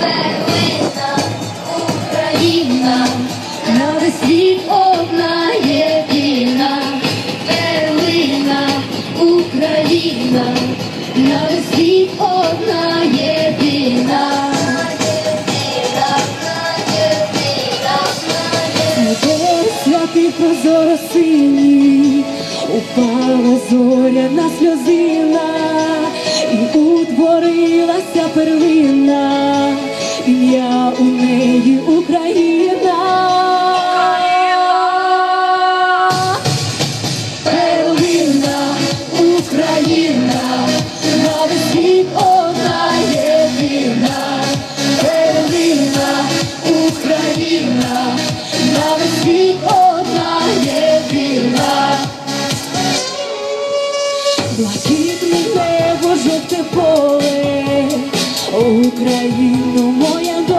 Перлина, Україна, на одна єдина. Перлина, Україна, на весь світ одна єдина. Прозоро синій, упала зоряна сльозина, і утворилася перлина, ім'я у неї Україна. Перлина, Україна, на весь світ одна єдина. Перлина, Україна, на одна єдина. Блакитне небо, жовте поле, О, Україно, моя доле,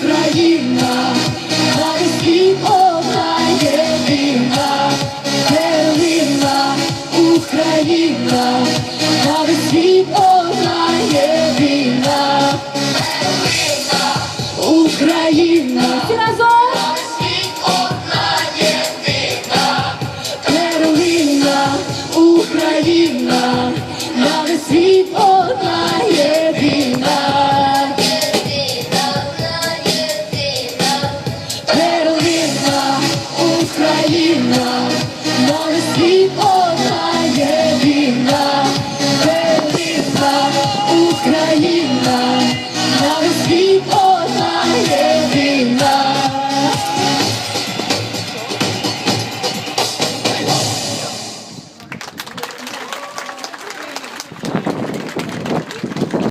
Україна, на весь світ одна єдина. Україна, на весь світ одна єдина. Україна, Всі разом! Україна.